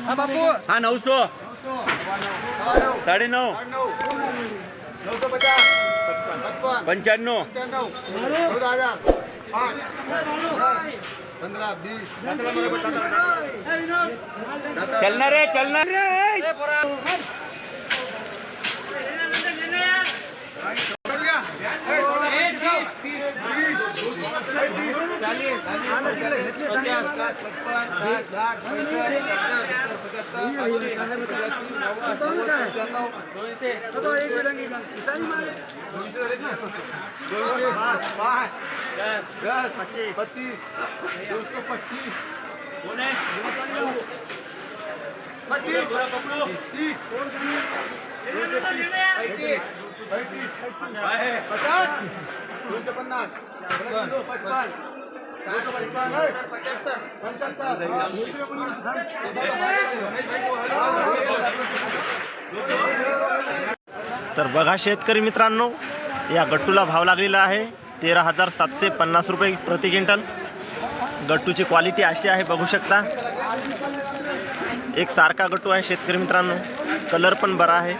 હા બાપુ હા નવસો સાડી નવ નવસો ચલના રે ચલના રે रे चलणार रे दस पच्चीस पच्चीस पचास दोनशे पन्नास पचपन तर बघा शेतकरी मित्रांनो या गट्टूला भाव लागलेला आहे तेरा हजार सातशे पन्नास रुपये प्रति क्विंटल. गट्टूची क्वालिटी अशी आहे बघू शकता. एक सारखा गट्टू आहे शेतकरी मित्रांनो. कलर पण बरा आहे.